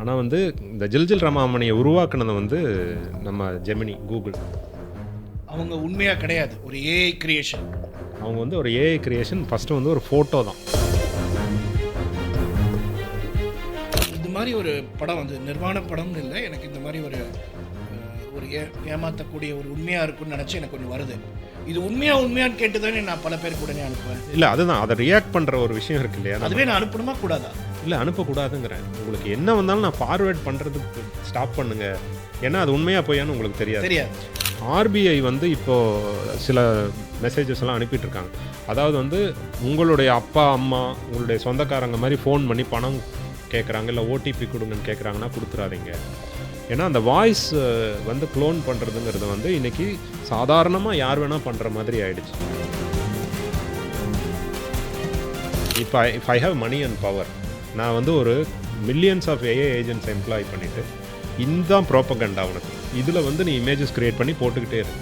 ஆனால் வந்து இந்த ஜில்ஜில் ரமாமணியை உருவாக்குனது வந்து நம்ம ஜெமினி கூகுள். அவங்க உண்மையா கிடையாது. ஒரு ஏஐ கிரியேஷன் அவங்க வந்து ஒரு ஏஐ கிரியேஷன் ஃபஸ்ட்டு வந்து ஒரு ஃபோட்டோ தான். இது மாதிரி ஒரு படம் வந்து நிர்வாண படம்னு இல்லை எனக்கு இந்த மாதிரி ஒரு ஒரு ஏ ஏமாற்றக்கூடிய ஒரு உண்மையா இருக்கும்னு நினச்சி எனக்கு கொஞ்சம் வருது. இது உண்மையா உண்மையான்னு கேட்டு தானே நான் பல பேருக்கு உடனே அனுப்புவேன். இல்லை அதுதான். அதை ரியாக்ட் பண்ணுற ஒரு விஷயம் இருக்கு இல்லையா? அதுவே நான் அனுப்பணுமா? கூடாதா? இல்லை அனுப்பக்கூடாதுங்கிறேன். உங்களுக்கு என்ன வந்தாலும் நான் ஃபார்வேர்ட் பண்ணுறதுக்கு ஸ்டாப் பண்ணுங்க. ஏன்னா அது உண்மையாக போயான்னு உங்களுக்கு தெரியாது. தெரியாது. ஆர்பிஐ வந்து இப்போது சில மெசேஜஸ் எல்லாம் அனுப்பிட்டு இருக்காங்க அதாவது வந்து உங்களுடைய அப்பா அம்மா உங்களுடைய சொந்தக்காரங்க மாதிரி ஃபோன் பண்ணி பணம் கேட்குறாங்க இல்லை ஓடிபி கொடுங்கன்னு கேட்குறாங்கன்னா கொடுத்துறாதீங்க. ஏன்னா அந்த வாய்ஸ் வந்து க்ளோன் பண்ணுறதுங்கிறது வந்து இன்னைக்கு சாதாரணமாக யார் வேணால் பண்ணுற மாதிரி ஆயிடுச்சு. இப்போ if I have money and power நான் வந்து ஒரு millions of a agents employ பண்ணிவிட்டு இந்த ப்ரோப்பகண்டா உனக்கு. இதில் வந்து நீ இமேஜஸ் க்ரியேட் பண்ணி போட்டுக்கிட்டே இரு.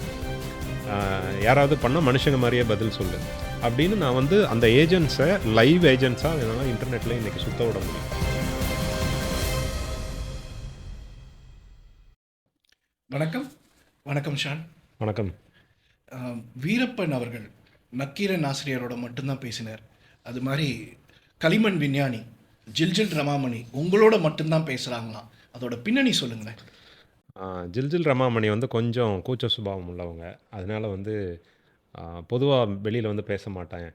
யாராவது பண்ணால் மனுஷங்க மாதிரியே பதில் சொல்லு. அப்படின்னு நான் வந்து அந்த ஏஜென்ட்ஸை லைவ் ஏஜென்ட்ஸாக என்னால் இன்டர்நெட்டில் இன்றைக்கி சுத்த விட முடியும். வணக்கம். வணக்கம் ஷான். வணக்கம். வீரப்பன் அவர்கள் நக்கீரன் ஆசிரியரோட மட்டும்தான் பேசினார். அது மாதிரி களிமண் விஞ்ஞானி ஜில்ஜில் ரமாமணி உங்களோட மட்டும்தான் பேசுகிறாங்களாம் அதோட பின்னணி சொல்லுங்களேன். ஜில்ஜில் ரமாமணி வந்து கொஞ்சம் கூச்ச சுபாவம் உள்ளவங்க. அதனால வந்து பொதுவாக வெளியில் வந்து பேச மாட்டேன்.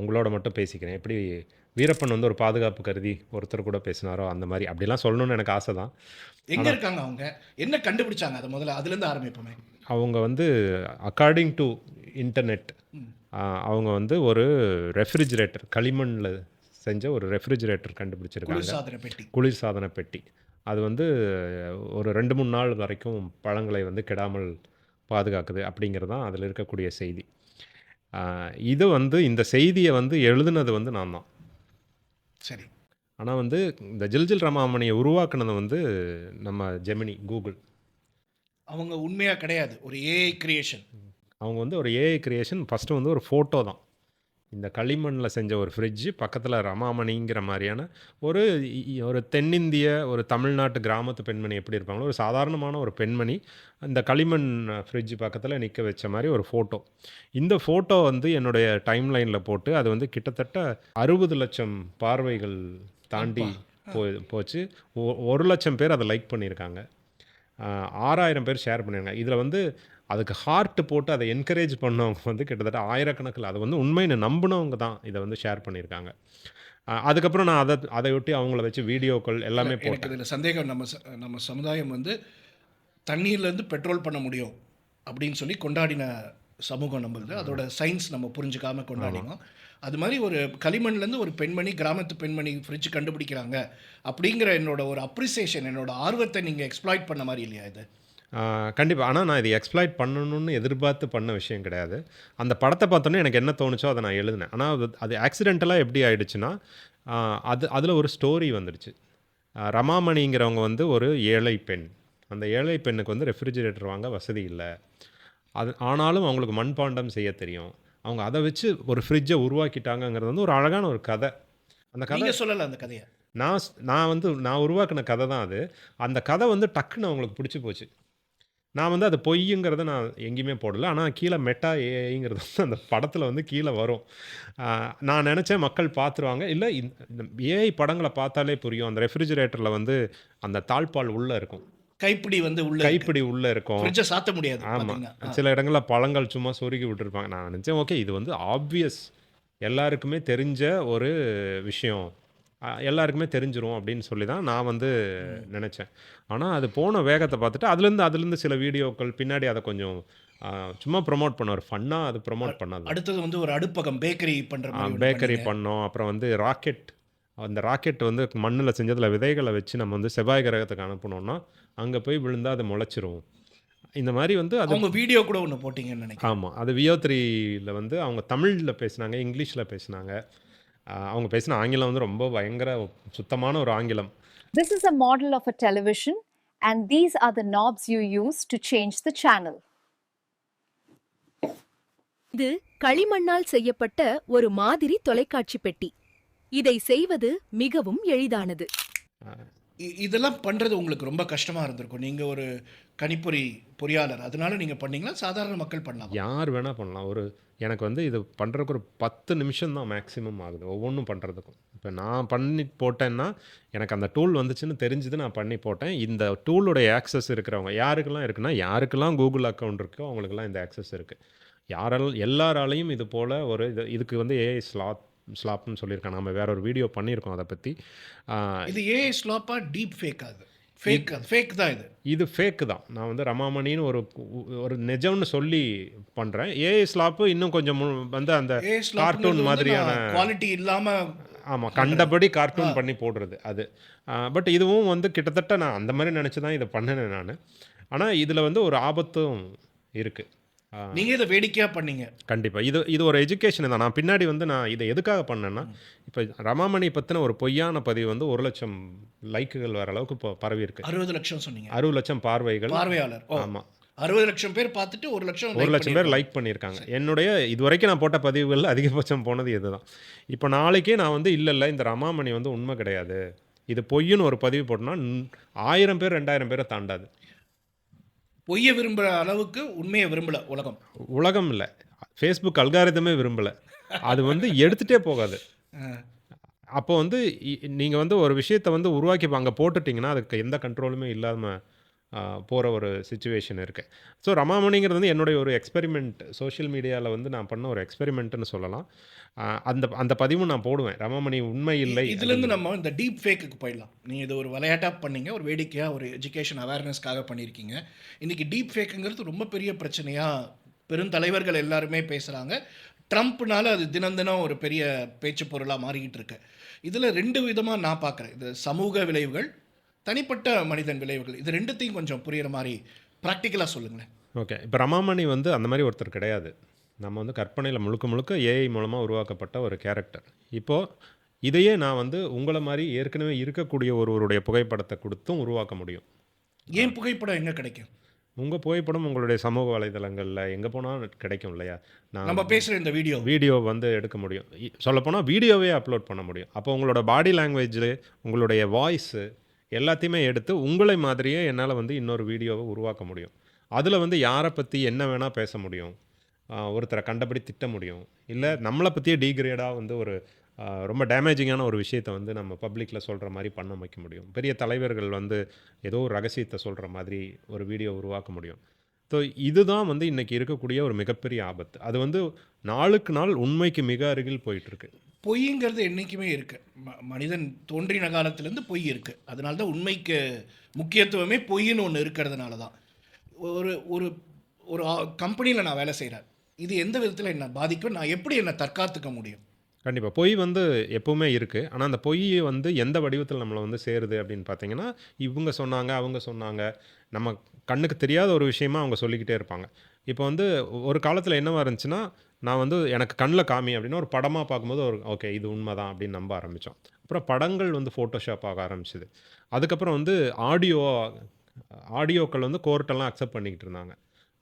உங்களோட மட்டும் பேசிக்கிறேன். எப்படி வீரப்பன் வந்து ஒரு பாதுகாப்பு கருதி ஒருத்தர் கூட பேசினாரோ அந்த மாதிரி அப்படிலாம் சொல்லணும்னு எனக்கு ஆசை தான். எங்க இருக்காங்க அவங்க? என்ன கண்டுபிடிச்சாங்க அதை முதல்ல? அதுல இருந்து ஆரம்பிப்போமே. அவங்க வந்து அக்கார்டிங் டு இன்டர்நெட் அவங்க வந்து ஒரு ரெஃப்ரிஜிரேட்டர் களிமண்ணில் செஞ்ச ஒரு ரெஃப்ரிஜிரேட்டர் கண்டுபிடிச்சிருக்காங்க. குளிர் சாதன பெட்டி. அது வந்து ஒரு ரெண்டு மூணு நாள் வரைக்கும் பழங்களை வந்து கெடாமல் பாதுகாக்குது அப்படிங்கிறது தான் அதில் இருக்கக்கூடிய செய்தி. இது வந்து இந்த செய்தியை வந்து எழுதுனது வந்து நான் தான். சரி. ஆனால் வந்து இந்த ஜில்ஜில் ரமாமணியை உருவாக்குனது வந்து நம்ம ஜெமினி கூகுள். அவங்க உண்மையா கிடையாது. ஒரு ஏஐ கிரியேஷன் அவங்க வந்து ஒரு ஏஐ கிரியேஷன் ஃபஸ்ட்டு வந்து ஒரு ஃபோட்டோ தான். இந்த களிமண்ணில் செஞ்ச ஒரு ஃப்ரிட்ஜு பக்கத்தில் ரமாமணிங்கிற மாதிரியான ஒரு ஒரு தென்னிந்திய ஒரு தமிழ்நாட்டு கிராமத்து பெண்மணி எப்படி இருப்பாங்களோ ஒரு சாதாரணமான ஒரு பெண்மணி இந்த களிமண் ஃப்ரிட்ஜ் பக்கத்தில் நிற்க வச்ச மாதிரி ஒரு ஃபோட்டோ இந்த ஃபோட்டோ வந்து என்னுடைய டைம் லைனில் போட்டு அது வந்து கிட்டத்தட்ட அறுபது லட்சம் பார்வைகள் தாண்டி போ போச்சு. ஒ- ஒரு லட்சம் பேர் அதை லைக் பண்ணியிருக்காங்க. ஆறாயிரம் பேர் ஷேர் பண்ணியிருக்காங்க. இதில் வந்து அதுக்கு ஹார்ட் போட்டு அதை என்கரேஜ் பண்ணவங்க வந்து கிட்டத்தட்ட ஆயிரக்கணக்கில் அதை வந்து உண்மைன்னு நம்பினவங்க தான் இதை வந்து ஷேர் பண்ணியிருக்காங்க. அதுக்கப்புறம் நான் அதை அதையொட்டி அவங்கள வச்சு வீடியோக்கள் எல்லாமே போட்டேன். இதில் சந்தேகம் நம்ம ச- நம்ம சமுதாயம் வந்து தண்ணீர்லேருந்து பெட்ரோல் பண்ண முடியும் அப்படின்னு சொல்லி கொண்டாடின சமூகம் நம்மளுது. அதோட சயின்ஸ் நம்ம புரிஞ்சுக்காம கொண்டாடினோம். அது மாதிரி ஒரு களிமண்லேருந்து ஒரு பெண்மணி கிராமத்து பெண்மணி ஃப்ரிட்ஜ் கண்டுபிடிக்கிறாங்க அப்படிங்கிற என்னோட ஒரு அப்ரிசியேஷன் என்னோட ஆர்வத்தை நீங்கள் எக்ஸ்ப்ளாய்ட் பண்ண மாதிரி இல்லையா இது? கண்டிப்பாக ஆனால் நான் இதை எக்ஸ்ப்ளாய்ட் பண்ணணும்னு எதிர்பார்த்து பண்ண விஷயம் கிடையாது. அந்த படத்தை பார்த்தோன்னே எனக்கு என்ன தோணுச்சோ அதை நான் எழுதினேன். ஆனால் அது அது ஆக்சிடென்டலாக எப்படி ஆயிடுச்சுன்னா அது அதில் ஒரு ஸ்டோரி வந்துடுச்சு. ரமாமணிங்கிறவங்க வந்து ஒரு ஏழை பெண். அந்த ஏழை பெண்ணுக்கு வந்து ரெஃப்ரிஜிரேட்டர் வாங்க வசதி இல்லை. அது ஆனாலும் அவங்களுக்கு மண்பாண்டம் செய்ய தெரியும். அவங்க அதை வச்சு ஒரு ஃப்ரிட்ஜை உருவாக்கிட்டாங்கங்கிறது வந்து ஒரு அழகான ஒரு கதை. அந்த கதை நீங்கள் சொல்லலை அந்த கதையை. நான் நான் வந்து நான் உருவாக்கின கதை தான் அது. அந்த கதை வந்து டக்குன்னு அவங்களுக்கு பிடிச்சி போச்சு. நான் வந்து அது பொய்யுங்கிறத நான் எங்கேயுமே போடல. ஆனால் கீழே மெட்டா ஏஐங்கிறது வந்து அந்த படத்தில் வந்து கீழே வரும். நான் நினச்சேன் மக்கள் பார்த்துருவாங்க. இல்லை இந்த ஏஐ படங்களை பார்த்தாலே புரியும். அந்த ரெஃப்ரிஜிரேட்டரில் வந்து அந்த தாழ்பால் உள்ளே இருக்கும். கைப்பிடி வந்து உள்ள கைப்பிடி உள்ளே இருக்கும். சாத்த முடியாது ஆமாம். சில இடங்களில் பழங்கள் சும்மா சொருகி விட்டுருப்பாங்க. நான் நினச்சேன் ஓகே இது வந்து ஆப்வியஸ் எல்லாருக்குமே தெரிஞ்ச ஒரு விஷயம். எல்லாருக்குமே தெரிஞ்சிரும் அப்படின்னு சொல்லி தான் நான் வந்து நினச்சேன். ஆனால் அது போன வேகத்தை பார்த்துட்டு அதுலேருந்து அதுலேருந்து சில வீடியோக்கள் பின்னாடி அதை கொஞ்சம் சும்மா ப்ரொமோட் பண்ண ஒரு ஃபன்னாக அது ப்ரொமோட் பண்ணது. அடுத்தது வந்து ஒரு அடுப்பகம் பேக்கரி பண்ணுற பேக்கரி. பண்ணோம். அப்புறம் வந்து ராக்கெட் அந்த ராக்கெட் வந்து மண்ணில் செஞ்சதில் விதைகளை வச்சு நம்ம வந்து செவ்வாய் கிரகத்துக்கு அனுப்புனோம்னா அங்கே போய் விழுந்தா அது முளைச்சிரும். இந்த மாதிரி வந்து அது அவங்க வீடியோ கூட ஒன்று போட்டிங்கன்னு நினைக்கிறேன். ஆமாம் அது வியோ த்ரீயில் வந்து அவங்க தமிழில் பேசினாங்க இங்கிலீஷில் பேசினாங்க. அவங்க பேசின ஆங்கிலம் வந்து ரொம்ப பயங்கர சுத்தமான ஒரு ஆங்கிலம். This is a model of a television, and these are the knobs you use to change the channel. இது களிமண்ணால் செய்யப்பட்ட ஒரு மாதிரி தொலைக்காட்சி பெட்டி. இதை செய்வது மிகவும் எளிதானது. இதெல்லாம் பண்ணுறது உங்களுக்கு ரொம்ப கஷ்டமாக இருந்திருக்கும். நீங்கள் ஒரு கணிப்பொறி பொறியாளர். அதனால நீங்கள் பண்ணீங்கன்னா சாதாரண மக்கள் பண்ணலாம். யார் வேணால் பண்ணலாம். ஒரு எனக்கு வந்து இது பண்ணுறதுக்கு ஒரு பத்து நிமிஷம் தான் மேக்ஸிமம் ஆகுது ஒவ்வொன்றும் பண்ணுறதுக்கும் இப்போ நான் பண்ணி போட்டேன்னா எனக்கு அந்த டூல் வந்துச்சுன்னு தெரிஞ்சுது நான் பண்ணி போட்டேன். இந்த டூலோடைய ஆக்சஸ் இருக்கிறவங்க யாருக்கெல்லாம் இருக்குன்னா யாருக்கெல்லாம் கூகுள் அக்கௌண்ட் இருக்கோ அவங்களுக்கெல்லாம் இந்த ஆக்சஸ் இருக்குது யாரால் எல்லாராலையும் இது போல் ஒரு இது இதுக்கு வந்து ஏஐ ஸ்லாத் ஸ்லாப்னு சொல்லியிருக்காங்க. நம்ம வேற ஒரு வீடியோ பண்ணியிருக்கோம் அதை பற்றி இது ஏ ஸ்லாப்பா டீப் ஃபேக் அது? ஃபேக் ஃபேக் தான் இது. இது ஃபேக்கு தான். நான் வந்து ரமாமணின்னு ஒரு ஒரு நிஜம்னு சொல்லி பண்ணுறேன் ஏஐ ஸ்லாப்பு இன்னும் கொஞ்சம் வந்து அந்த கார்ட்டூன் மாதிரியான குவாலிட்டி இல்லாமல் ஆமாம் கண்டபடி கார்ட்டூன் பண்ணி போடுறது அது. பட் இதுவும் வந்து கிட்டத்தட்ட நான் அந்த மாதிரி நினச்சி தான் இதை பண்ணினேன் நான். ஆனால் இதில் வந்து ஒரு ஆபத்தும் இருக்குது நீங்கள் இதை வேடிக்கையாக பண்ணீங்க. கண்டிப்பாக இது இது ஒரு எஜுகேஷன் தான். நான் பின்னாடி வந்து நான் இதை எதுக்காக பண்ணேன்னா இப்போ ரமாமணி பற்றின ஒரு பொய்யான பதிவு வந்து ஒரு லட்சம் லைக்குகள் வர அளவுக்கு இப்போ பரவி இருக்கு. அறுபது லட்சம் சொன்னீங்க. அறுபது லட்சம் பார்வைகள். பார்வையாளர். ஆமாம் அறுபது லட்சம் பேர் பார்த்துட்டு ஒரு லட்சம் ஒரு லட்சம் பேர் லைக் பண்ணியிருக்காங்க. என்னுடைய இது வரைக்கும் நான் போட்ட பதிவுகளில் அதிகபட்சம் போனது இதுதான். இப்போ நாளைக்கே நான் வந்து இல்லை இல்லை இந்த ரமாமணி வந்து உண்மை கிடையாது. இது பொய்ன்னு ஒரு பதிவு போட்டோன்னா ஆயிரம் பேர் ரெண்டாயிரம் பேரை தாண்டாது. பொய்ய விரும்புகிற அளவுக்கு உண்மையை விரும்பல உலகம். உலகம் இல்லை ஃபேஸ்புக் அல்காரிதமே விரும்பலை. அது வந்து எடுத்துகிட்டே போகாது. அப்போ வந்து நீங்கள் வந்து ஒரு விஷயத்தை வந்து உருவாக்கி அங்கே போட்டுட்டிங்கன்னா அதுக்கு எந்த கண்ட்ரோலுமே இல்லாமல் போகிற ஒரு சுச்சுவேஷன் இருக்குது ஸோ ரமாமணிங்கிறது வந்து என்னுடைய ஒரு எக்ஸ்பெரிமெண்ட் சோஷியல் மீடியாவில் வந்து நான் பண்ண ஒரு எக்ஸ்பெரிமெண்ட்னு சொல்லலாம். அந்த அந்த பதிவும் நான் போடுவேன். ரமாமணி உண்மை இல்லை இதுலேருந்து நம்ம இந்த டீப் ஃபேக்குக்கு போயிடலாம். நீங்கள் இது ஒரு விளையாட்டாக பண்ணீங்க ஒரு வேடிக்கையாக ஒரு எஜுகேஷன் அவேர்னஸ்க்காக பண்ணியிருக்கீங்க. இன்றைக்கி டீப் ஃபேக்குங்கிறது ரொம்ப பெரிய பிரச்சனையாக பெருந்தலைவர்கள் எல்லாருமே பேசுகிறாங்க ட்ரம்ப்னால அது தினம் தினம் ஒரு பெரிய பேச்சு பொருளாக மாறிக்கிட்டு இருக்கு. இதில் ரெண்டு விதமாக நான் பார்க்குறேன் இது சமூக விளைவுகள் தனிப்பட்ட மனிதன் விளைவுகள் இது ரெண்டுத்தையும் கொஞ்சம் புரியுற மாதிரி ப்ராக்டிக்கலாக சொல்லுங்களேன். ஓகே இப்போ ரமாமணி வந்து அந்த மாதிரி ஒருத்தர் கிடையாது. நம்ம வந்து கற்பனையில் முழுக்க முழுக்க ஏஐ மூலமாக உருவாக்கப்பட்ட ஒரு கேரக்டர் இப்போது இதையே நான் வந்து உங்களை மாதிரி ஏற்கனவே இருக்கக்கூடிய ஒருவருடைய புகைப்படத்தை கொடுத்தும் உருவாக்க முடியும். ஏன் புகைப்படம் எங்கே கிடைக்கும்? உங்கள் புகைப்படம் உங்களுடைய சமூக வலைதளங்களில் எங்கே போனாலும் கிடைக்கும் இல்லையா? நான் நம்ம பேசுகிற இந்த வீடியோ வீடியோ வந்து எடுக்க முடியும். சொல்லப்போனால் வீடியோவே அப்லோட் பண்ண முடியும். அப்போ உங்களோட பாடி லாங்குவேஜ் உங்களுடைய வாய்ஸு எல்லாத்தையுமே எடுத்து உங்களை மாதிரியே என்னால் வந்து இன்னொரு வீடியோவை உருவாக்க முடியும். அதில் வந்து யாரை பற்றி என்ன வேணால் பேச முடியும். ஒருத்தரை கண்டபடி திட்ட முடியும். இல்லை நம்மளை பற்றியே டீக்ரேடாக வந்து ஒரு ரொம்ப டேமேஜிங்கான ஒரு விஷயத்தை வந்து நம்ம பப்ளிக்கில் சொல்கிற மாதிரி பண்ண வைக்க முடியும். பெரிய தலைவர்கள் வந்து ஏதோ ஒரு ரகசியத்தை சொல்கிற மாதிரி ஒரு வீடியோ உருவாக்க முடியும். ஸோ இதுதான் வந்து இன்றைக்கி இருக்கக்கூடிய ஒரு மிகப்பெரிய ஆபத்து. அது வந்து நாளுக்கு நாள் உண்மைக்கு மிக அருகில் போயிட்டுருக்கு. பொய்ங்கிறது என்றைக்குமே இருக்கு. ம- மனிதன் தோன்றின காலத்திலேருந்து பொய் இருக்கு. அதனால தான் உண்மைக்கு முக்கியத்துவமே பொய்ன்னு ஒன்று இருக்கிறதுனால தான் ஒரு ஒரு ஒரு கம்பெனியில் நான் வேலை செய்கிறேன் இது எந்த விதத்தில் என்ன பாதிக்கும்? நான் எப்படி என்னை தற்காத்துக்க முடியும்? கண்டிப்பாக பொய் வந்து எப்போவுமே இருக்குது ஆனால் அந்த பொய் வந்து எந்த வடிவத்தில் நம்மளை வந்து சேருது அப்படின்னு பார்த்தீங்கன்னா இவங்க சொன்னாங்க அவங்க சொன்னாங்க. நம்ம கண்ணுக்கு தெரியாத ஒரு விஷயமா அவங்க சொல்லிக்கிட்டே இருப்பாங்க. இப்போ வந்து ஒரு காலத்தில் என்னவாக இருந்துச்சுன்னா நான் வந்து எனக்கு கண்ணில் காமி அப்படின்னா ஒரு படமாக பார்க்கும்போது ஒரு ஓகே இது உண்மைதான் அப்படின்னு நம்ப ஆரம்பித்தோம் அப்புறம் படங்கள் வந்து ஃபோட்டோஷாப் ஆக ஆரம்பிச்சிது. அதுக்கப்புறம் வந்து ஆடியோ ஆடியோக்கள் வந்து கோர்ட்டெல்லாம் அக்செப்ட் பண்ணிக்கிட்டு இருந்தாங்க.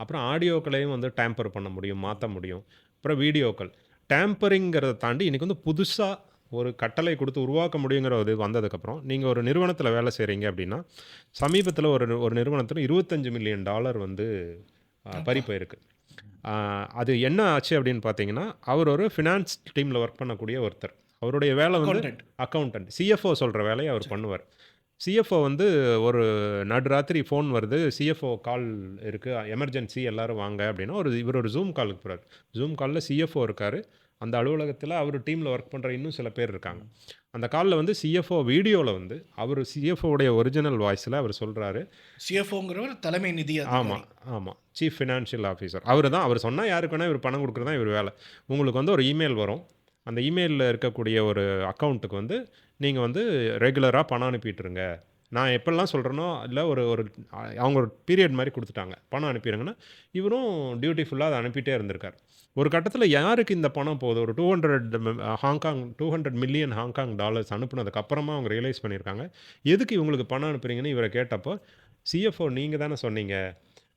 அப்புறம் ஆடியோக்களையும் வந்து டேம்பர் பண்ண முடியும் மாற்ற முடியும். அப்புறம் வீடியோக்கள். டேம்பரிங்கிறத தாண்டி இன்றைக்கி வந்து புதுசாக ஒரு கட்டளை கொடுத்து உருவாக்க முடியுங்கிற ஒரு இது வந்ததுக்கப்புறம் நீங்கள் ஒரு நிறுவனத்தில் வேலை செய்கிறீங்க அப்படின்னா சமீபத்தில் ஒரு ஒரு நிறுவனத்தில் இருபத்தஞ்சு மில்லியன் டாலர் வந்து ஆ, பறி போயிருக்கு. ஆ, அது என்ன ஆச்சு அப்படின்னு பார்த்தீங்கன்னா அவர் ஒரு ஃபினான்ஸ் டீமில் ஒர்க் பண்ணக்கூடிய ஒருத்தர். அவருடைய வேலை வந்து. அக்கௌண்டன்ட் சிஎஃப்ஓ சொல்கிற வேலையை அவர் பண்ணுவார். சிஎஃப்ஓ வந்து ஒரு நடுராத்திரி ஃபோன் வருது சிஎஃப்ஓ கால் இருக்குது எமர்ஜென்சி எல்லாரும் வாங்க அப்படின்னா ஒரு இவர் ஒரு ஜூம் காலுக்கு போகிறார் ஜூம் காலில் சிஎஃப்ஓ இருக்கார். அந்த அலுவலகத்தில் அவர் டீமில் ஒர்க் பண்ணுற இன்னும் சில பேர் இருக்காங்க. அந்த காலில் வந்து சிஎஃப்ஓ வீடியோவில் வந்து அவர் சிஎஃப்ஓடைய ஒரிஜினல் வாய்ஸில் அவர் சொல்கிறாரு சிஎஃப்ஓங்கிறவர் தலைமை நிதி ஆமாம் ஆமாம் சீஃப் ஃபினான்ஷியல் ஆஃபீஸர் அவர் தான் அவர் சொன்னால் யாருக்கு வேணால் இவர் பணம் கொடுக்குறது தான் இவர் வேலை. உங்களுக்கு வந்து ஒரு இமெயில் வரும். அந்த இமெயிலில் இருக்கக்கூடிய ஒரு அக்கௌண்ட்டுக்கு வந்து நீங்கள் வந்து ரெகுலராக பணம் அனுப்பிட்டுருங்க நான் எப்பெல்லாம் சொல்கிறேனோ இல்லை ஒரு ஒரு அவங்க ஒரு பீரியட் மாதிரி கொடுத்துட்டாங்க. பணம் அனுப்பிடுங்கன்னா இவரும் டியூட்டிஃபுல்லாக அதை அனுப்பிட்டே இருந்திருக்கார். ஒரு கட்டத்தில் யாருக்கு இந்த பணம் போகுது? ஒரு two hundred Hong Kong two hundred million Hong Kong dollars அனுப்புனதுக்கு அப்புறமா அவங்க ரியலைஸ் பண்ணியிருக்காங்க எதுக்கு இவங்களுக்கு பணம் அனுப்புறீங்கன்னு இவரை கேட்டப்போ சிஎஃப்ஓ நீங்கள் தானே சொன்னீங்க.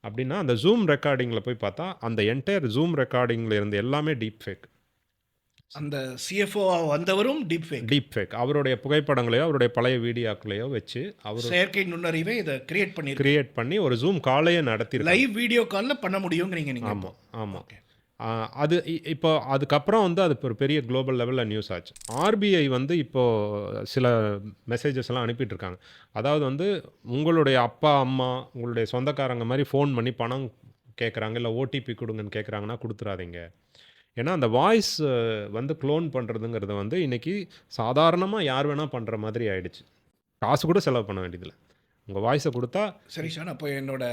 அப்படின்னா அந்த ஜூம் ரெக்கார்டிங்கில் போய் பார்த்தா அந்த என்டையர் ஜூம் ரெக்கார்டிங்கில் இருந்து எல்லாமே டீப் ஃபேக் அந்த சிஎஃப்ஓ வந்தவரும் டீப் ஃபேக் டீப் ஃபேக் அவருடைய புகைப்படங்களையோ அவருடைய பழைய வீடியோக்களையோ வச்சு அவர் செயற்கை நுண்ணறிவை இதை கிரியேட் பண்ணிருக்கு கிரியேட் பண்ணி ஒரு ஜூம் காலையே நடத்திருக்காங்க லைவ் வீடியோ காலில் பண்ண முடியுங்கிறீங்க நீங்கள் ஆமாம் ஆமாம் அது இப்போ அதுக்கப்புறம் வந்து அது ஒரு பெரிய குளோபல் லெவலில் நியூஸ் ஆச்சு. ஆர்பிஐ வந்து இப்போது சில மெசேஜஸ் எல்லாம் அனுப்பிட்டுருக்காங்க அதாவது வந்து உங்களுடைய அப்பா அம்மா உங்களுடைய சொந்தக்காரங்க மாதிரி ஃபோன் பண்ணி பணம் கேட்குறாங்க இல்லை ஓடிபி கொடுங்கன்னு கேட்குறாங்கன்னா கொடுத்துறாதீங்க. ஏன்னா அந்த வாய்ஸ் வந்து க்ளோன் பண்ணுறதுங்கிறது வந்து இன்றைக்கி சாதாரணமாக யார் வேணால் பண்ணுற மாதிரி ஆயிடுச்சு. காசு கூட செலவு பண்ண வேண்டியதில்லை. உங்கள் வாய்ஸை கொடுத்தா சரி சார் அப்போ என்னோட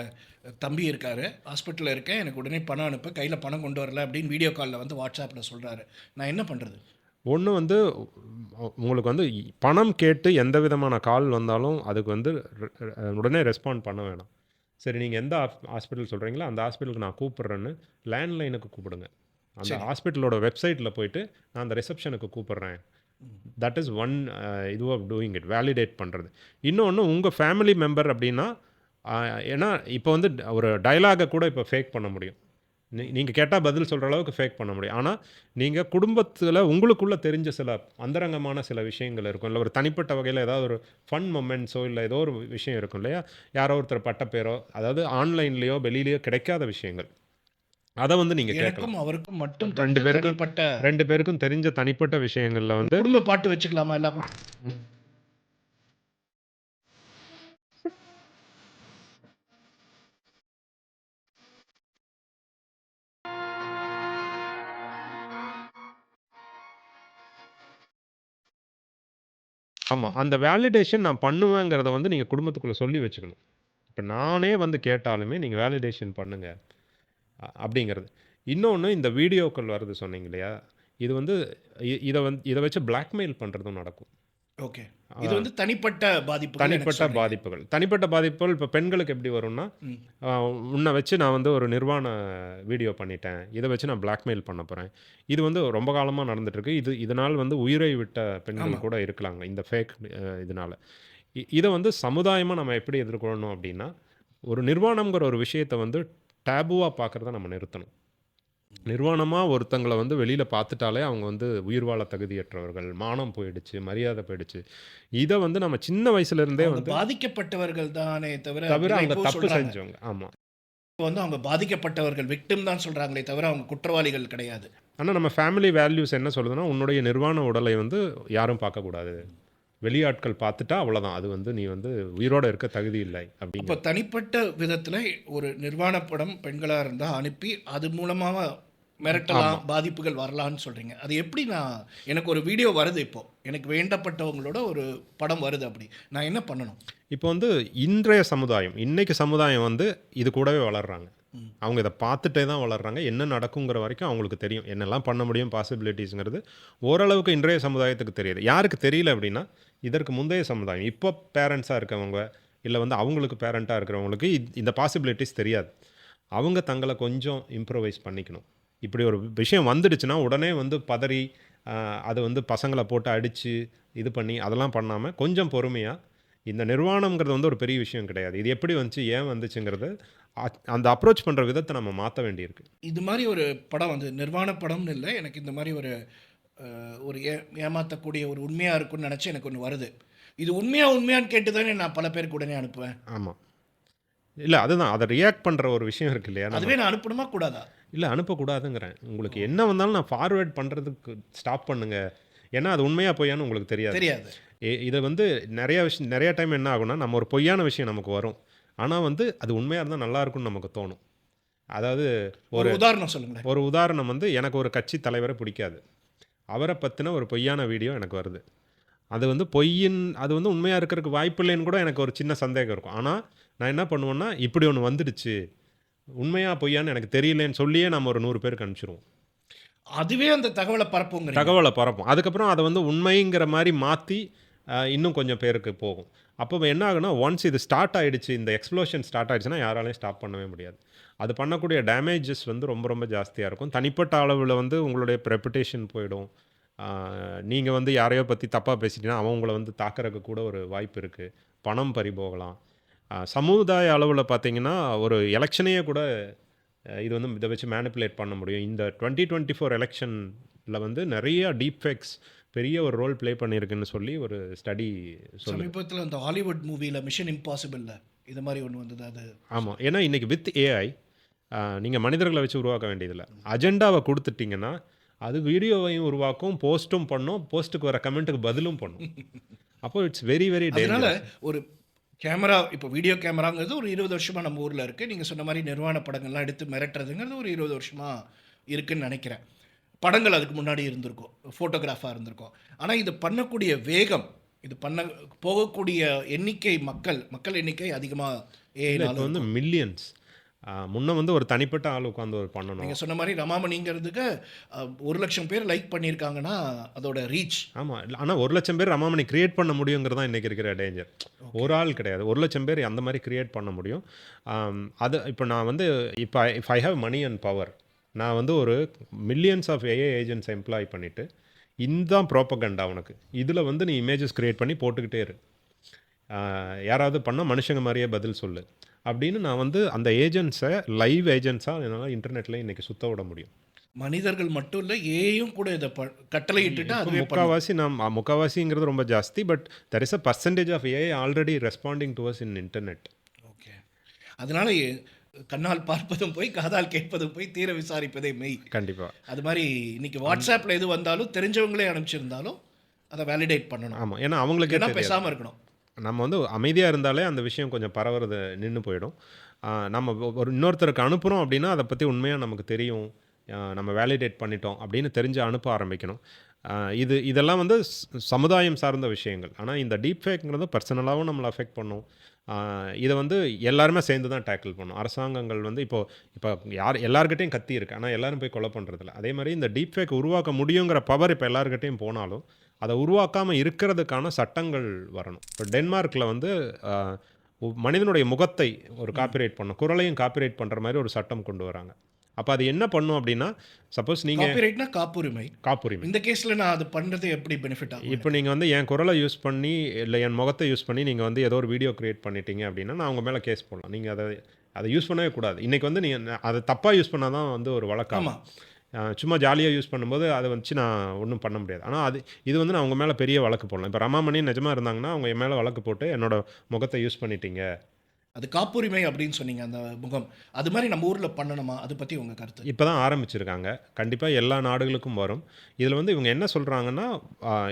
தம்பி இருக்காரு. ஹாஸ்பிட்டலில் இருக்கேன். எனக்கு உடனே பணம் அனுப்ப. கையில் பணம் கொண்டு வரல அப்படின்னு வீடியோ காலில் வந்து வாட்ஸ்அப்பில் சொல்கிறாரு நான் என்ன பண்ணுறது ஒன்று வந்து உங்களுக்கு வந்து பணம் கேட்டு எந்த விதமான கால் வந்தாலும் அதுக்கு வந்து உடனே ரெஸ்பாண்ட் பண்ண வேணாம். சரி நீங்கள் எந்த ஹாஸ்பிட்டல் சொல்கிறீங்களோ அந்த ஹாஸ்பிட்டலுக்கு நான் கூப்பிட்றேன்னு லேண்ட்லைனுக்கு கூப்பிடுங்க. அந்த ஹாஸ்பிட்டலோட வெப்சைட்டில் போயிட்டு நான் அந்த ரிசப்ஷனுக்கு கூப்பிட்றேன். தட் இஸ் ஒன் இது ஆஃப் டூயிங் இட் வேலிடேட் பண்ணுறது இன்னொன்று உங்கள் ஃபேமிலி மெம்பர் அப்படின்னா ஏன்னா இப்போ வந்து ஒரு டைலாகை கூட இப்போ ஃபேக் பண்ண முடியும். நீங்கள் கேட்டால் பதில் சொல்கிற அளவுக்கு ஃபேக் பண்ண முடியும். ஆனால் நீங்கள் குடும்பத்தில் உங்களுக்குள்ளே தெரிஞ்ச சில அந்தரங்கமான சில விஷயங்கள் இருக்கும். இல்லை ஒரு தனிப்பட்ட வகையில் ஏதாவது ஒரு ஃபன் மொமெண்ட்ஸோ இல்லை ஏதோ ஒரு விஷயம் இருக்கும் இல்லையா? யாரோ ஒருத்தர் பட்டப்பேரோ அதாவது ஆன்லைன்லேயோ வெளியிலையோ கிடைக்காத விஷயங்கள். அதை வந்து நீங்கள் கேட்கலாம். அவருக்கும் மட்டும் ரெண்டு பேருக்கும் தனிப்பட்ட ரெண்டு பேருக்கும் தெரிஞ்ச தனிப்பட்ட விஷயங்களில் வந்து குடும்ப பாட்டு வச்சுக்கலாமா எல்லாம்? ஆமாம் அந்த வேலிடேஷன் நான் பண்ணுவேங்கிறத வந்து நீங்கள் குடும்பத்துக்குள்ளே சொல்லி வச்சுக்கணும். இப்போ நானே வந்து கேட்டாலுமே நீங்கள் வேலிடேஷன் பண்ணுங்க. அ- அப்படிங்கிறது. இன்னொன்று இந்த வீடியோக்கள் வருது சொன்னீங்க இல்லையா? இது வந்து இதை வந்து இதை வச்சு பிளாக்மெயில் பண்ணுறதும் நடக்கும். ஓகே. இது வந்து தனிப்பட்ட பாதிப்பு தனிப்பட்ட பாதிப்புகள். தனிப்பட்ட பாதிப்புகள் இப்போ பெண்களுக்கு எப்படி வரும்னா உன்னை வச்சு நான் வந்து ஒரு நிர்வாண வீடியோ பண்ணிட்டேன். இதை வச்சு நான் பிளாக்மெயில் பண்ண போகிறேன் இது வந்து ரொம்ப காலமாக நடந்துட்டுருக்கு. இது இதனால் வந்து உயிரை விட்ட பெண்கள் கூட இருக்கலாங்க இந்த ஃபேக் இதனால். இதை வந்து சமுதாயமாக நம்ம எப்படி எதிர்கொள்ளணும் அப்படின்னா ஒரு நிர்வாணம்ங்கிற ஒரு விஷயத்தை வந்து டேபுவாக பார்க்குறத நம்ம நிறுத்தணும். நிர்வாணமாக ஒருத்தங்களை வந்து வெளியில் பார்த்துட்டாலே அவங்க வந்து உயிர் வாழ தகுதியற்றவர்கள் மானம் போயிடுச்சு மரியாதை போயிடுச்சு. இதை வந்து நம்ம சின்ன வயசுலேருந்தே வந்து பாதிக்கப்பட்டவர்கள் தானே தவிர தவிர அவங்க தப்பு. செஞ்சவங்க ஆமாம் இப்போ வந்து அவங்க பாதிக்கப்பட்டவர்கள் விக்டிம் தான் சொல்றாங்களே தவிர அவங்க குற்றவாளிகள் கிடையாது. ஆனால் நம்ம ஃபேமிலி வேல்யூஸ் என்ன சொல்லுதுன்னா உன்னுடைய நிர்வாண உடலை வந்து யாரும் பார்க்கக்கூடாது. வெளியாட்கள் பார்த்துட்டா அவ்வளோதான் அது வந்து நீ வந்து உயிரோட இருக்க தகுதி இல்லை இப்போ அப்படிங்க தனிப்பட்ட விதத்துல ஒரு நிர்வாண படம் பெண்களா இருந்தா அனுப்பி அது மூலமாக மிரட்டலாம் பாதிப்புகள் வரலாம்னு சொல்றீங்க. அது எப்படி நான் எனக்கு ஒரு வீடியோ வருது இப்போ. எனக்கு வேண்டப்பட்டவங்களோட ஒரு படம் வருது அப்படி. நான் என்ன பண்ணணும்? இப்போ வந்து இன்றைய சமுதாயம் இன்னைக்கு சமுதாயம் வந்து இது கூடவே வளர்றாங்க. ம். அவங்க இதை பார்த்துட்டே தான் வளர்றாங்க. என்ன நடக்குங்கிற வரைக்கும் அவங்களுக்கு தெரியும். என்னெல்லாம் பண்ண முடியும் பாசிபிலிட்டிஸ்ங்கிறது ஓரளவுக்கு இன்றைய சமுதாயத்துக்கு தெரியுது. யாருக்கு தெரியல அப்படின்னா இதற்கு முந்தைய சமுதாயம் இப்போ பேரண்ட்ஸாக இருக்கவங்க இல்லை வந்து அவங்களுக்கு பேரண்ட்டாக இருக்கிறவங்களுக்கு இந்த பாசிபிலிட்டிஸ் தெரியாது. அவங்க தங்களை கொஞ்சம் இம்ப்ரவைஸ் பண்ணிக்கணும். இப்படி ஒரு விஷயம் வந்துடுச்சுன்னா உடனே வந்து பதறி அதை வந்து பசங்களை போட்டு அடித்து இது பண்ணி அதெல்லாம் பண்ணாமல் கொஞ்சம் பொறுமையாக இந்த நிர்வாணம்ங்கிறது வந்து ஒரு பெரிய விஷயம் கிடையாது. இது எப்படி வந்துச்சு ஏன் வந்துச்சுங்கிறது அ- அந்த அப்ரோச் பண்ணுற விதத்தை நம்ம மாற்ற வேண்டியிருக்கு. இது மாதிரி ஒரு படம் வந்து நிர்வாண படம்னு இல்லை எனக்கு இந்த மாதிரி ஒரு ஒரு ஏ ஏமாற்றக்கூடிய ஒரு உண்மையாக இருக்கும்னு நினச்சி எனக்கு ஒன்று வருது. இது உண்மையா உண்மையான்னு கேட்டு தானே நான் பல பேருக்கு உடனே அனுப்புவேன். ஆமாம் இல்லை அதுதான். அதை ரியாக்ட் பண்ணுற ஒரு விஷயம் இருக்கு இல்லையா? அதுவே நான் அனுப்பணுமா கூடாதா? இல்லை அனுப்பக்கூடாதுங்கிறேன். உங்களுக்கு என்ன வந்தாலும் நான் ஃபார்வேர்ட் பண்ணுறதுக்கு ஸ்டாப் பண்ணுங்க. ஏன்னா அது உண்மையாக பொய்யான்னு உங்களுக்கு தெரியாது. தெரியாது. இது வந்து நிறைய விஷயம் நிறைய டைம் என்ன ஆகும்னா நம்ம ஒரு பொய்யான விஷயம் நமக்கு வரும். ஆனால் வந்து அது உண்மையாக இருந்தால் நல்லா இருக்கும்னு நமக்கு தோணும். அதாவது ஒரு உதாரணம் சொல்லுங்களேன். ஒரு உதாரணம் வந்து எனக்கு ஒரு கட்சி தலைவரை பிடிக்காது. அவரை பற்றின ஒரு பொய்யான வீடியோ எனக்கு வருது. அது வந்து பொய்யின் அது வந்து உண்மையாக இருக்கிறதுக்கு வாய்ப்பு இல்லைன்னு கூட எனக்கு ஒரு சின்ன சந்தேகம் இருக்கும். ஆனால் நான் என்ன பண்ணுவேன்னா இப்படி ஒன்று வந்துடுச்சு. உண்மையா பொய்யான்னு எனக்கு தெரியலேன்னு சொல்லியே நம்ம ஒரு நூறு பேருக்கு அனுப்பிச்சிருவோம். அதுவே அந்த தகவலை பரப்புங்கிற தகவலை பரப்போம். அதுக்கப்புறம் அதை வந்து உண்மைங்கிற மாதிரி மாற்றி இன்னும் கொஞ்சம் பேருக்கு போகும். அப்போ என்ன ஆகுனா ஒன்ஸ் இது ஸ்டார்ட் ஆகிடுச்சு இந்த எக்ஸ்ப்ளோஷன் ஸ்டார்ட் ஆகிடுச்சுன்னா யாராலையும் ஸ்டாப் பண்ணவே முடியாது. அது பண்ணக்கூடிய டேமேஜஸ் வந்து ரொம்ப ரொம்ப ஜாஸ்தியாக இருக்கும். தனிப்பட்ட அளவில் வந்து உங்களுடைய ரெப்புடேஷன் போயிடும். நீங்கள் வந்து யாரையோ பற்றி தப்பாக பேசிட்டீங்கன்னா அவன் உங்களை வந்து தாக்குறதுக்கு கூட ஒரு வாய்ப்பு இருக்குது பணம் பறிபோகலாம். சமுதாய அளவில் பார்த்தீங்கன்னா ஒரு எலெக்ஷனையே கூட இது வந்து இதை வச்சு மேனிப்புலேட் பண்ண முடியும். இந்த டுவெண்ட்டி டுவெண்ட்டி ஃபோர் எலெக்ஷனில் வந்து நிறைய டீப் ஃபேக்ஸ் பெரிய ஒரு ரோல் ப்ளே பண்ணியிருக்குன்னு சொல்லி ஒரு ஸ்டடி சமீபத்தில் அந்த ஹாலிவுட் மூவியில் மிஷன் இம்பாசிபிள்ல இது மாதிரி ஒன்று வந்தது அது. ஆமாம் ஏன்னா இன்றைக்கி வித் ஏஐ நீங்கள் மனிதர்களை வச்சு உருவாக்க வேண்டியதில்லை. அஜெண்டாவை கொடுத்துட்டிங்கன்னா அது வீடியோவையும் உருவாக்கும் போஸ்ட்டும் பண்ணும் போஸ்ட்டுக்கு வர கமெண்ட்டுக்கு பதிலும் பண்ணும். அப்போ இட்ஸ் வெரி வெரி அதனால ஒரு கேமரா இப்போ வீடியோ கேமராங்கிறது ஒரு இருபது வருஷமா நம்ம ஊரில் இருக்குது நீங்கள் சொன்ன மாதிரி நிர்வாண படங்கள்லாம் எடுத்து மிரட்டுறதுங்கிறது ஒரு இருபது வருஷமா இருக்குன்னு நினைக்கிறேன். படங்கள் அதுக்கு முன்னாடி இருந்திருக்கும் ஃபோட்டோகிராஃபாக இருந்திருக்கும். ஆனால் இது பண்ணக்கூடிய வேகம் இது பண்ண போகக்கூடிய எண்ணிக்கை மக்கள் மக்கள் எண்ணிக்கை அதிகமாக ஏஐனால வந்து மில்லியன்ஸ் முன்ன வந்து ஒரு தனிப்பட்ட ஆள் உட்காந்து ஒரு பண்ணணும். நீங்கள் சொன்ன மாதிரி ரமாமணிங்கிறதுக்கு ஒரு லட்சம் பேர் லைக் பண்ணியிருக்காங்கன்னா அதோட ரீச் ஆமாம் ஆனால் ஒரு லட்சம் பேர் ரமாமணி கிரியேட் பண்ண முடியுங்கிறது தான் இன்றைக்கி இருக்கிற டேஞ்சர் ஒரு ஆள் கிடையாது. ஒரு லட்சம் பேர் அந்த மாதிரி கிரியேட் பண்ண முடியும். அது இப்போ நான் வந்து இப்போ if I have money and power நான் வந்து ஒரு millions of a agents employ பண்ணிவிட்டு இதுதான் ப்ரோப்பகண்டா உனக்கு. இதில் வந்து நீ இமேஜஸ் கிரியேட் பண்ணி போட்டுக்கிட்டே இரு. யாராவது பண்ணால் மனுஷங்க மாதிரியே பதில் சொல்லு. அப்படின்னு நான் வந்து அந்த ஏஜென்ட்ஸை லைவ் ஏஜென்ட்ஸாக என்னால் இன்டர்நெட்டில் இன்றைக்கி சுத்த விட முடியும். மனிதர்கள் மட்டும் இல்லை ஏயும் கூட இதை ப கட்டளை இட்டுட்டு பண்ணும். முக்காவாசி நாம் முக்காவாசிங்கிறது ரொம்ப ஜாஸ்தி but there is a percentage of AI already responding to us in internet okay அதனால கண்ணால் பார்ப்பதும் போய் காதால் கேட்பதும் போய் தீர விசாரிப்பதே மெய். கண்டிப்பாக அது மாதிரி இன்னைக்கு வாட்ஸ்அப்பில் எது வந்தாலும் தெரிஞ்சவங்களே அனுப்பிச்சிருந்தாலும் அதை வேலிடேட் பண்ணணும். ஆமாம் ஏன்னா அவங்களுக்கே தெரியாது. பேசாமல் இருக்கணும். நம்ம வந்து அமைதியாக இருந்தாலே அந்த விஷயம் கொஞ்சம் பரவுறது நின்று போயிடும். நம்ம ஒரு இன்னொருத்தருக்கு அனுப்புகிறோம் அப்படின்னா அதை பற்றி உண்மையாக நமக்கு தெரியும். நம்ம வேலிடேட் பண்ணிட்டோம் அப்படின்னு தெரிஞ்சு அனுப்ப ஆரம்பிக்கணும். இது இதெல்லாம் வந்து சமுதாயம் சார்ந்த விஷயங்கள். ஆனால் இந்த டீப் ஃபேக்ங்கிறது பர்சனலாகவும் நம்மளை அஃபெக்ட் பண்ணும். இதை வந்து எல்லாருமே சேர்ந்து தான் டேக்கிள் பண்ணும். அரசாங்கங்கள் வந்து இப்போ இப்போ யார் எல்லாருக்கிட்டையும் கத்தி இருக்கு. ஆனால் எல்லாரும் போய் கொலை பண்ணுறதில்ல அதே மாதிரி இந்த டீப் ஃபேக் உருவாக்க முடியுங்கிற பவர் இப்போ எல்லாருக்கிட்டையும் போனாலும் அதை உருவாக்காமல் இருக்கிறதுக்கான சட்டங்கள் வரணும். இப்போ டென்மார்க்கில் வந்து மனிதனுடைய முகத்தை ஒரு காப்பிரைட் பண்ணும் குரலையும் காப்பிரைட் பண்ணுற மாதிரி ஒரு சட்டம் கொண்டு வராங்க. அப்போ அது என்ன பண்ணும் அப்படின்னா சப்போஸ் நீங்கள் காப்பிரைட்னா காப்புரிமை. காப்புரிமை. இந்த கேஸில் நான் அது பண்ணுறது எப்படி பெனிஃபிட் ஆகும்? இப்போ நீங்கள் வந்து என் குரலை யூஸ் பண்ணி இல்லை என் முகத்தை யூஸ் பண்ணி நீங்கள் வந்து ஏதோ ஒரு வீடியோ கிரியேட் பண்ணிட்டீங்க அப்படின்னா நான் உங்க மேலே கேஸ் போடலாம். நீங்கள் அதை அதை யூஸ் பண்ணவே கூடாது. இன்றைக்கி வந்து நீங்கள் அதை தப்பாக யூஸ் பண்ணால் தான் வந்து ஒரு வழக்கம் சும்மா ஜாலியாக யூஸ் பண்ணும்போது அதை வச்சு நான் ஒன்றும் பண்ண முடியாது. ஆனால் அது இது வந்து நான் அவங்க மேலே பெரிய வழக்கு போடலாம். இப்போ ரமாமணி நிஜமாக இருந்தாங்கன்னா அவங்க என் மேலே வழக்கு போட்டு என்னோட முகத்தை யூஸ் பண்ணிட்டீங்க. அது காப்புரிமை அப்படின்னு சொன்னீங்க அந்த முகம். அது மாதிரி நம்ம ஊரில் பண்ணணுமா? அதை பற்றி உங்கள் கருத்து. இப்போ தான் ஆரம்பிச்சிருக்காங்க. கண்டிப்பாக எல்லா நாடுகளுக்கும் வரும். இதில் வந்து இவங்க என்ன சொல்கிறாங்கன்னா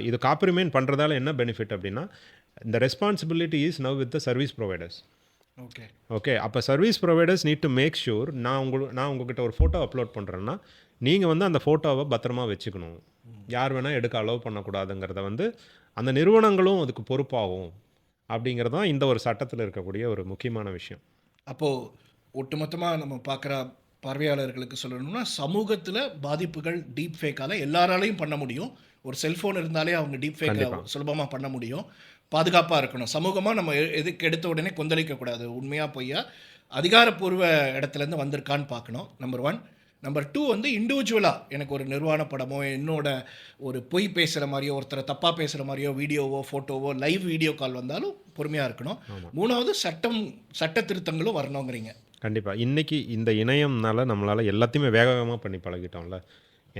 இது காப்புரிமைன் பண்ணுறதால என்ன பெனிஃபிட் அப்படின்னா இந்த responsibility is now with the service providers okay. Okay அப்போ service providers need to make sure நான் உங்கள் நான் உங்ககிட்ட ஒரு ஃபோட்டோ அப்லோட் பண்ணுறேன்னா நீங்கள் வந்து அந்த ஃபோட்டோவை பத்திரமா வச்சுக்கணும். யார் வேணால் எடுக்க அலோவ் பண்ணக்கூடாதுங்கிறத வந்து அந்த நிறுவனங்களும் அதுக்கு பொறுப்பாகும். அப்படிங்கிறது தான் இந்த ஒரு சட்டத்தில் இருக்கக்கூடிய ஒரு முக்கியமான விஷயம். அப்போது ஒட்டுமொத்தமாக நம்ம பார்க்குற பார்வையாளர்களுக்கு சொல்லணும்னா சமூகத்தில் பாதிப்புகள் டீப் ஃபேக்கால் எல்லாராலையும் பண்ண முடியும். ஒரு செல்ஃபோன் இருந்தாலே அவங்க டீப் ஃபேக்கை. சுலபமாக பண்ண முடியும். பாதுகாப்பாக இருக்கணும். சமூகமாக நம்ம எதுக்கு எடுத்த உடனே கொந்தளிக்கக்கூடாது உண்மையாக பொய்யா அதிகாரப்பூர்வ இடத்துலேருந்து வந்திருக்கான்னு பார்க்கணும். நம்பர் ஒன் நம்பர் டூ வந்து இண்டிவிஜுவலாக எனக்கு ஒரு நிர்வாண படமோ என்னோட ஒரு பொய் பேசுகிற மாதிரியோ ஒருத்தரை தப்பாக பேசுகிற மாதிரியோ வீடியோவோ ஃபோட்டோவோ லைவ் வீடியோ கால் வந்தாலும் பொறுமையாக இருக்கணும். மூணாவது சட்டம் சட்ட திருத்தங்களும் வரணுங்கிறீங்க. கண்டிப்பாக இன்றைக்கி இந்த இணையம்னால நம்மளால் எல்லாத்தையுமே வேகமாக பண்ணி பழகிட்டோம்ல.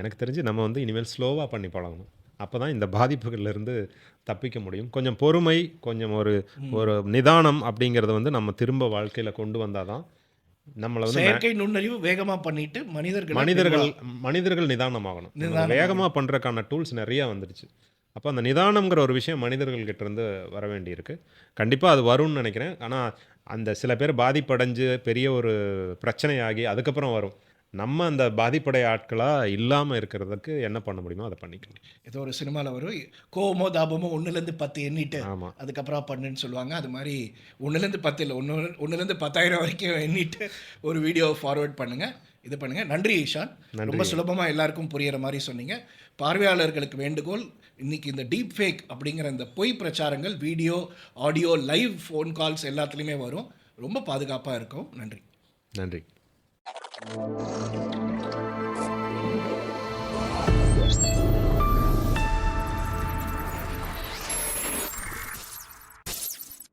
எனக்கு தெரிஞ்சு நம்ம வந்து இனிமேல் ஸ்லோவாக பண்ணி பழகணும். அப்போ தான் இந்த பாதிப்புகள்லேருந்து தப்பிக்க முடியும். கொஞ்சம் பொறுமை கொஞ்சம் ஒரு ஒரு நிதானம் அப்படிங்கிறத வந்து நம்ம திரும்ப வாழ்க்கையில் கொண்டு வந்தால் தான் நம்மளை வந்து செயற்கை நுண்ணறிவு வேகமா பண்ணிட்டு மனிதர்கள் மனிதர்கள் மனிதர்கள் நிதானமாகணும். வேகமாக பண்ணுறதுக்கான டூல்ஸ் நிறைய வந்துடுச்சு. அப்போ அந்த நிதானம்ங்கிற ஒரு விஷயம் மனிதர்கள் கிட்ட இருந்து வர வேண்டியிருக்கு. கண்டிப்பாக அது வரும்னு நினைக்கிறேன். ஆனால் அந்த சில பேர் பாதிப்படைஞ்சு பெரிய ஒரு பிரச்சனையாகி அதுக்கப்புறம் வரும். நம்ம அந்த பாதிப்படைய ஆட்களாக இல்லாமல் இருக்கிறதுக்கு என்ன பண்ண முடியுமோ அதை பண்ணிக்கணும் ஏதோ ஒரு சினிமாவில் வரும் கோவமோ தாபமோ ஒன்றுலேருந்து பத்து எண்ணிட்டு ஆமாம் அதுக்கப்புறம் பண்ணுன்னு சொல்லுவாங்க. அது மாதிரி ஒன்றுலேருந்து பத்து இல்லை ஒன்று ஒன்றுலேருந்து பத்தாயிரம் வரைக்கும் எண்ணிட்டு ஒரு வீடியோ ஃபார்வர்ட் பண்ணுங்க இது பண்ணுங்க. நன்றி ஈஷான். ரொம்ப சுலபமாக எல்லாருக்கும் புரியிற மாதிரி சொன்னீங்க. பார்வையாளர்களுக்கு வேண்டுகோள் இன்னைக்கு இந்த டீப் ஃபேக் அப்படிங்கிற இந்த பொய் பிரச்சாரங்கள் video audio live phone calls எல்லாத்துலேயுமே வரும். ரொம்ப பாதுகாப்பாக இருக்கும். நன்றி. நன்றி. Thank you.